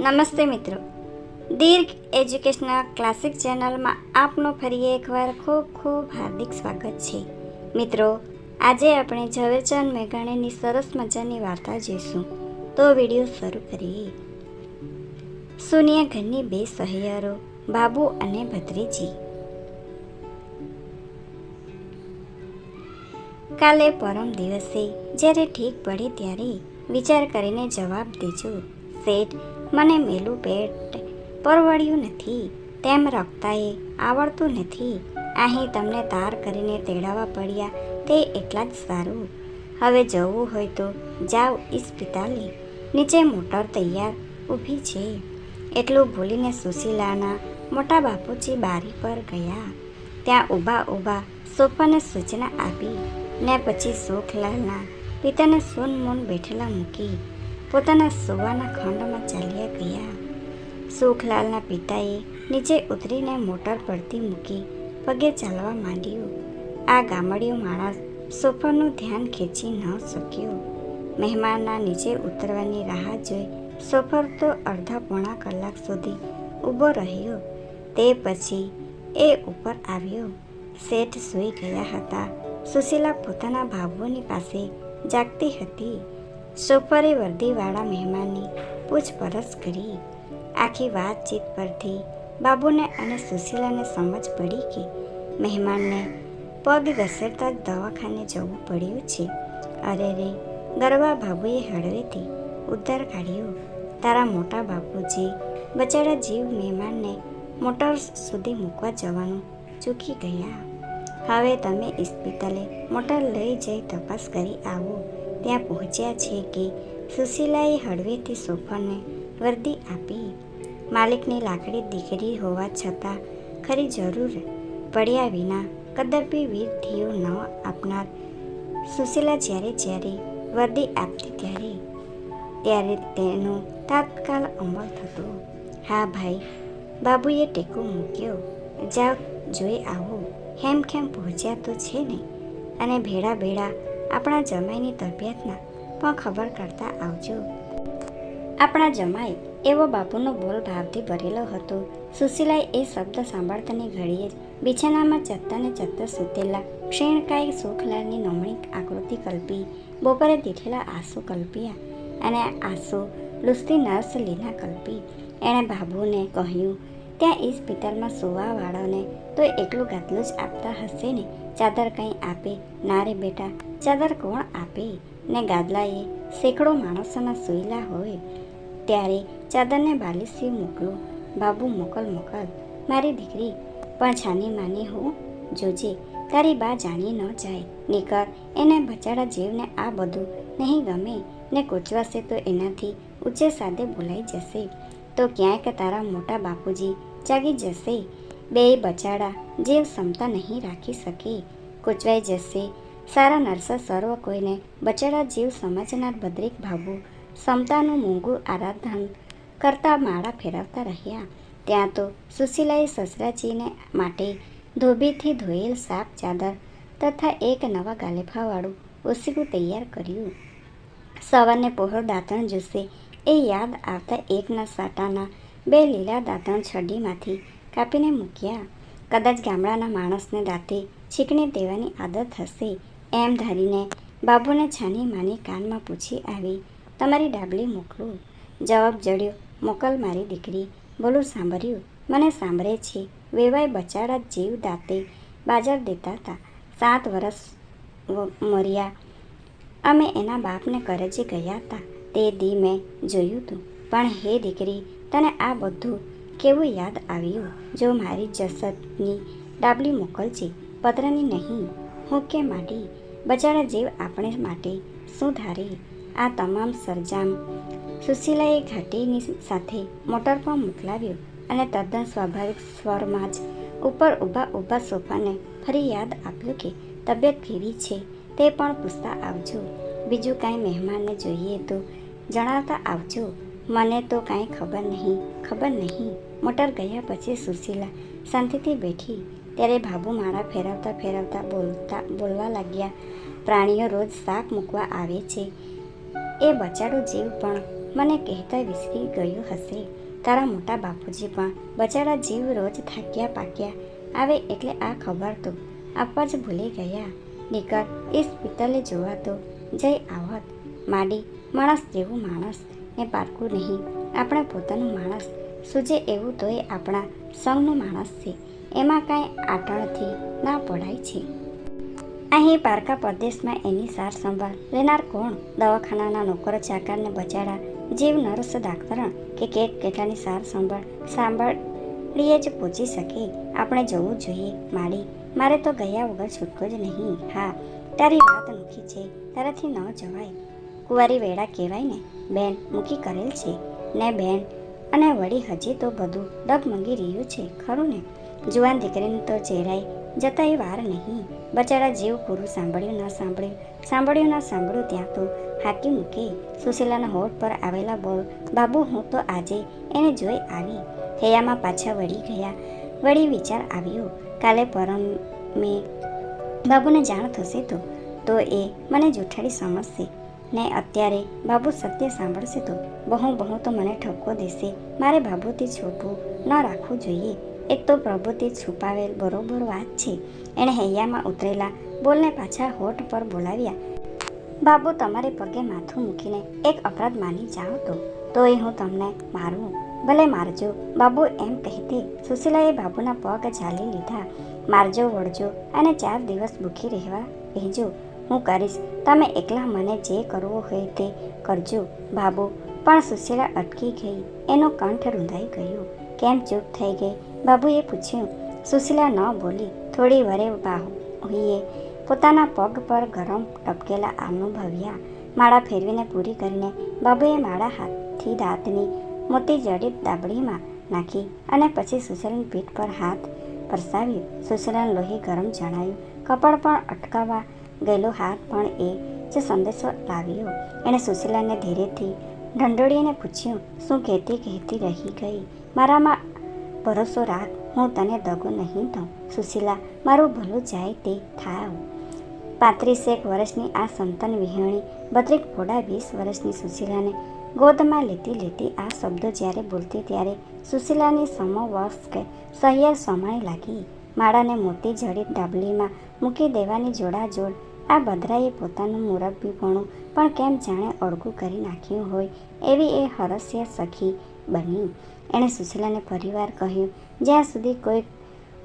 નમસ્તે મિત્રો. દીર્ઘ educational classic ચેનલમાં આપનું ફરી એકવાર ખૂબ ખૂબ હાર્દિક સ્વાગત છે. મિત્રો, આજે આપણે ઝવેરચંદ મેઘાણીની સરસ મજાની વાર્તા જોઈશું. તો વીડિયો શરૂ કરીએ. સુનિયા ઘરની બે સહિયારો, બાબુ અને ભત્રીજી. કાલે પરમ દિવસે જ્યારે ઠીક પડે ત્યારે વિચાર કરીને જવાબ દેજો. શેઠ મને મેલું પેટ. પરવડ્યું નથી. તેમ રખતાએ આવડતું નથી. અહીં તમને તાર કરીને તેડાવવા પડ્યા તે એટલા જ સારું. હવે જવું હોય તો જાઓ ઇસ્પિતાલે નીચે મોટર તૈયાર ઊભી છે. એટલું ભૂલીને સુશીલાના મોટા બાપુજી બારી પર ગયા. ત્યાં ઊભા ઊભા સોફાને સૂચના આપી ને પછી સુખલાલના પિતાને સૂન મૂન બેઠેલા મૂકી. પોતાના સુવાના ખંડમાં ચાલ્યા ગયા. સુખલાલના પિતાએ નીચે ઉતરીને મોટર પડતી મૂકી પગે ચાલવા માંડ્યું. આ ગામડિયું માણસ સોફાનું ધ્યાન ખેંચી ન શક્યો. મહેમાનના નીચે ઉતરવાની રાહ જોઈ સોફર તો અડધા પોણા કલાક સુધી ઊભો રહ્યો. તે પછી એ ઉપર આવ્યો. શેઠ સૂઈ ગયા હતા. સુશીલા પોતાના ભાવુઓની પાસે જાગતી હતી. સોફરે વર્દીવાળા મહેમાનની પૂછપરછ કરી. આખી વાતચીત પરથી બાબુને અને સુશીલાને સમજ પડી કે મહેમાનને પગ ઘસેડતા જ દવાખાને જવું પડ્યું છે. અરે રે ગરબા બાબુએ હળવેથી ઉદ્ધાર કાઢ્યો. તારા મોટા બાપુજી બચારા જીવ મહેમાનને મોટર સુધી મૂકવા જવાનું ચૂકી ગયા. હવે તમે ઇસ્પિતલે મોટર લઈ જઈ તપાસ કરી આવો. ત્યાં પહોંચ્યા છે કે સુશીલાએ હળવેથી સોફાને વર્દી આપી. માલિકની લાકડી દીકરી હોવા છતાં ખરી જરૂર પડ્યા વિના કદાપી વીરથીઓ ન આપનાર. સુશીલા જ્યારે જ્યારે વર્દી આપતી ત્યારે ત્યારે તેનો તાત્કાલ અમલ થતો. હા ભાઈ, બાબુએ ટેકો મૂક્યો. જાઓ, જોઈ આવો. હેમખેમ પહોંચ્યા તો છે ને? અને ભેળા ભેળા આપણા જમાઈની તબિયતના પણ ખબર કરતા આવજો. આપણા જમાઈ એવો બાપુનો બોલ ભાવથી ભરેલો હતો. સુશીલાએ એ શબ્દ સાંભળતાની ઘડીએ જ બિછાનામાં ચત્તા ને ચત્તા સૂતેલા ક્ષીણકાય સુખલાલની નમણી આકૃતિ કલ્પી. બપોરે દીઠેલા આંસુ કલ્પ્યા અને આંસુ લુસતી નર્સ લીના કલ્પી. એણે બાબુને કહ્યું ત્યાં પિત્તરમાં સુવાવાળાને તો એટલું ગાદલું જ આપતા હશે ને? ચાદર કંઈ આપે? ના રે બેટા, ચાદર કોણ આપે? ને ગાદલાએ સેંકડો માણસોના સૂયલા હોય. ત્યારે ચાદરને બાલિસી મોકલો. બાબુ, મોકલ મોકલ. મારી દીકરી પણ છાની માની હું? જોજે, તારી બા જાણી ન જાય. નીકળ એને બચાડા જીવને આ બધું નહીં ગમે. ને કોચવાશે તો એનાથી ઊંચે સાદે બોલાઈ જશે. તો ક્યાંક તારા મોટા બાપુજી જાગી જશે બે બચાડા જીવ ક્ષમતા નહીં રાખી શકે કોચવાઈ જશે સારા નરસા સર્વ કોઈને બચાડા જીવ સમજનાર બદ્રિક ભાબુ ક્ષમતાનું મોંઘું આરાધન કરતા માળા ફેરવતા રહ્યા ત્યાં તો સુશીલાએ સસરાજીને માટે ધોબીથી ધોયેલ સાપ ચાદર તથા એક નવા ગાલેફાવાળું ઓસીકું તૈયાર કર્યું સવારને પહોળ દાંતણ જોશે એ યાદ આવતા એકના સાટાના બે લીલા દાંતણ છડીમાંથી કાપીને મૂક્યા. કદાચ ગામડાના માણસને દાંતે છીકણી દેવાની આદત હશે એમ ધારીને બાબુને છાની માની કાનમાં પૂછી આવી, તમારી ડાબલી મોકલું? જવાબ જડ્યો, મોકલ મારી દીકરી. બોલું, સાંભળ્યું? મને સાંભળે છે. વેવાય બચાડા જીવ દાંતે બાજાર દેતા હતા સાત વર્ષ મર્યા. અમે એના બાપને કરજે ગયા હતા તે દી મેં જોયું હતું પણ હે દીકરી તને આ બધું કેવું યાદ આવ્યું? જો મારી જસતની ડાબલી મોકલજે પત્રની નહીં, હું કે માડી બચાડા જીવ આપણે માટે શું ધારે? આ તમામ સરજામ સુશીલાએ ઘાટીની સાથે મોટર પર મોકલાવ્યો અને તદ્દન સ્વાભાવિક સ્વરમાં જ ઉપર ઊભા ઊભા સોફાને ફરી યાદ આપ્યું કે તબિયત કેવી છે તે પણ પૂછતા આવજો. બીજું કાંઈ મહેમાનને જોઈએ તો જણાવતા આવજો. મને તો કાંઈ ખબર નહીં ખબર નહીં. મોટર ગયા પછી સુશીલા શાંતિથી બેઠી. ત્યારે ભાભુ માળા ફેરવતા ફેરવતા બોલતા, બોલવા લાગ્યા, પ્રાણીઓ રોજ શાક મૂકવા આવે છે. એ બચાડો જીવ પણ. મને કહેતા વિસરી ગયું હશે. તારા મોટા બાપુજી પણ બચારા જીવ રોજ થાક્યા પાક્યા. આવે એટલે આ ખબર તો. આપવા જ ભૂલી ગયા. દીકર એ પિત્તલે જોવા તો જઈ આવત. માડી, માણસ જેવું માણસ. ને પારકું નહીં. આપણે પોતાનું માણસ. સૂજે એવું તોય આપણા સૌનો માણસ છે. એમાં કાંઈ આટણથી ના પડાય છે. અહીં પારકા પરદેશમાં એની સાર સંભાળ લેનાર કોણ? દવાખાનાના નોકરો, ચાકરને બચાડા, જીવ, નર્સ દાખતરણ કે કેક કેટલાની સાર સંભાળ સાંભળીએ જ પૂછી શકે. આપણે જવું જોઈએ. માડી, મારે તો ગયા વગર છૂટકો જ નહીં. હા, તારી વાત મૂકી છે. તારાથી ન જવાય. કુંવારી વેળા કહેવાય ને બેન મૂકી કરેલ છે. ને બેન, અને વળી હજી તો બધું ડગમગી રહ્યું છે, ખરું ને? જુવાન દીકરીને તો ચહેરાય જતા એ વાર નહીં. બચારા જીવ પૂરું સાંભળ્યું ન સાંભળ્યું સાંભળ્યું ન સાંભળ્યું ત્યાં તો હાકી મૂકી, સુશીલાના હોઠ પર આવેલા બોલ, બાબુ, હું તો આજે એને જોઈ આવી. હૈયામાં પાછા વળી ગયા. વળી વિચાર આવ્યો, કાલે પરમ મેં બાબુને જાણ થશે તો તો એ મને જૂઠાડી સમજશે. ને અત્યારે બાબુ સત્ય સાંભળશે તો બહુ બહુ તો મને ઠપકો દેશે. મારે બાબુથી છૂપવું ન રાખવું જોઈએ. એક તો પ્રભુથી છુપાવેલ બરોબર વાત છે. એણે હૈયામાં ઉતરેલા બોલને પાછા હોઠ પર બોલાવ્યા. બાબુ તમારે પગે માથું મૂકીને એક અપરાધ માની જાઓ તો. તોય હું તમને મારું ભલે મારજો. બાબુ એમ કહેતી સુશીલાએ બાબુના પગ ઝાલી લીધા. મારજો, વળજો અને ચાર દિવસ ભૂખી રહેવા કહેજો. હું કરીશ. તમે એકલા મને જે કરવું હોય તે કરજો. બાબુ, પણ સુશીલા અટકી ગઈ. એનો કંઠ રૂંધાઈ ગયો. કેમ ચૂપ થઈ ગઈ? બાબુએ પૂછ્યું. સુશીલા ન બોલી. થોડી વરે બાહુએ પોતાના પગ પર ગરમ ટપકેલા અનુભવ્યા માળા ફેરવીને પૂરી કરીને બાબુએ માળા હાથથી દાંતની મોટી જડિત દાબડીમાં નાખી અને પછી સુશીલાની પીઠ પર હાથ પરસાવ્યું સુશીલાનું લોહી ગરમ જણાયું. કપડ પણ અટકાવવા ગયેલો હાથ પણ એ જે સંદેશો લાવ્યો. એણે સુશીલાને ધીરેથી ઢંઢોળીને પૂછ્યું, શું કહેતી કહેતી રહી ગઈ? મારામાં ભરોસો રાખ, હું તને દગો નહીં દઉં. સુશીલા, મારું ભલું જાય તે થાવ. પાંત્રીસેક વર્ષની આ સંતન વિહણી બત્રીક ફોડા વીસ વર્ષની સુશીલાને ગોદમાં લેતી લેતી આ શબ્દો જ્યારે બોલતી ત્યારે સુશીલાની સમવસ્ક સહિયર સમાય લાગી. માળાને મોતી જડિત ડાબલીમાં મૂકી દેવાની જોડાજોડ આ બદરાએ પોતાનું મુરબ્બીપણું પણ કેમ જાણે અળગું કરી નાખ્યું હોય એવી એ હરસ્ય સખી બની. એણે સુશીલાને પરિવાર કહ્યું, જ્યાં સુધી કોઈ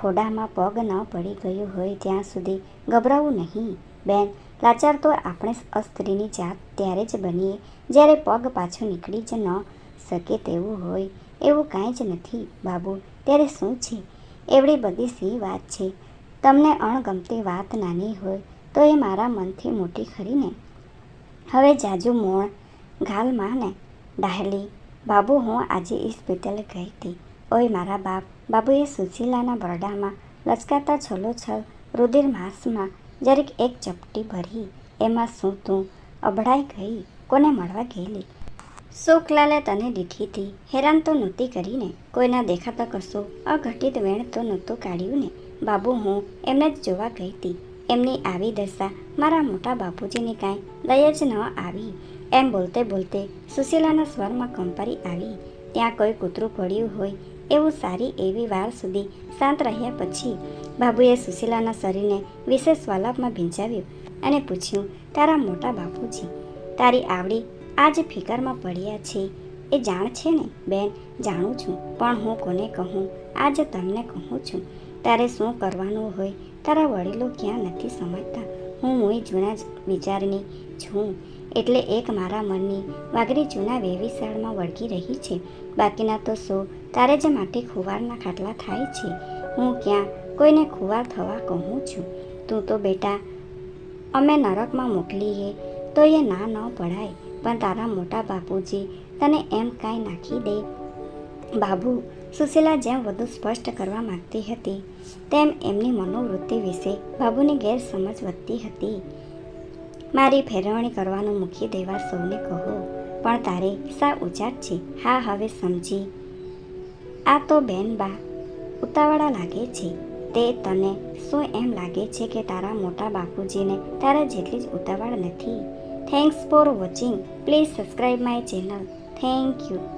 ફોડામાં પગ ન પડી ગયું હોય ત્યાં સુધી ગભરાવું નહીં, બેન. લાચાર તો આપણે અસ્ત્રીની જાત ત્યારે જ બનીએ. જ્યારે પગ પાછો નીકળી જ ન શકે તેવું હોય, એવું કાંઈ જ નથી, બાબુ. ત્યારે શું છે? એવડી બધી સી વાત છે. તમને અણગમતી વાત નાની હોય તો એ મારા મનથી મોટી ખરીને હવે જાજુ મોણ ગાલમાં ને ડાહલી, બાબુ, હું આજે હોસ્પિટલે ગઈ હતી. ઓય મારા બાપ, બાબુએ સુશીલાના બરડામાં લચકાતા છલોછલ રુધિર માસમાં જરીક એક ચપટી ભરી. એમાં શું તું? અભડાઈ ગઈ? કોને મળવા ગયેલી? શુકલાલે તને દીઠી હતી હેરાન તો નહોતી કરીને. કોઈના દેખાતા કશું અઘટિત વેણ તો નહોતું કાઢ્યું ને. બાબુ, હું એમને જ જોવા ગઈ હતી. એમની આવી દશા મારા મોટા બાપુજીની કાંઈ દય જ ન આવી. એમ બોલતે બોલતે સુશીલાના સ્વરમાં કંપારી આવી. ત્યાં કોઈ કૂતરું પડ્યું હોય એવું સારી એવી વાર સુધી શાંત રહ્યા પછી બાબુએ સુશીલાના શરીરને વિશેષ વાલાપમાં ભીંજાવ્યું અને પૂછ્યું, તારા મોટા બાપુજી, તારી આવડી આજ ફિકરમાં પડ્યા છે? એ જાણ છે ને, બેન? જાણું છું, પણ હું કોને કહું? આજ તમને કહું છું. તારે શું કરવાનું હોય? તારા વડીલો ક્યાં નથી સમજતા? હું મુઈ જૂના જ વિચારની છું. એટલે એક મારા મનની વાઘરી જૂના વેવિશાળમાં વળગી રહી છે. બાકીના તો સો તારે જ માટે ખુવારના ખાટલા થાય છે. હું ક્યાં કોઈને ખુવાર થવા કહું છું? તું તો બેટા અમે નરકમાં મોકલીએ તો એ ના ન પડાય. પણ તારા મોટા બાપુજી તને એમ કાંઈ નાખી દે? બાબુ સુશીલા જેમ વધુ સ્પષ્ટ કરવા માંગતી હતી, તેમ એમની મનોવૃત્તિ વિશે બાબુની ગેરસમજ વધતી હતી. મારી ફેરવણી કરવાનું મૂકી દેવા સૌને કહો, પણ તારે સા ઉજાટ છે? હા, હવે સમજી. આ તો બેન બા, ઉતાવળા લાગે છે. તે તને શું એમ લાગે છે કે તારા મોટા બાપુજીને તારા જેટલી જ ઉતાવળ નથી? Thanks for watching please subscribe my channel thank you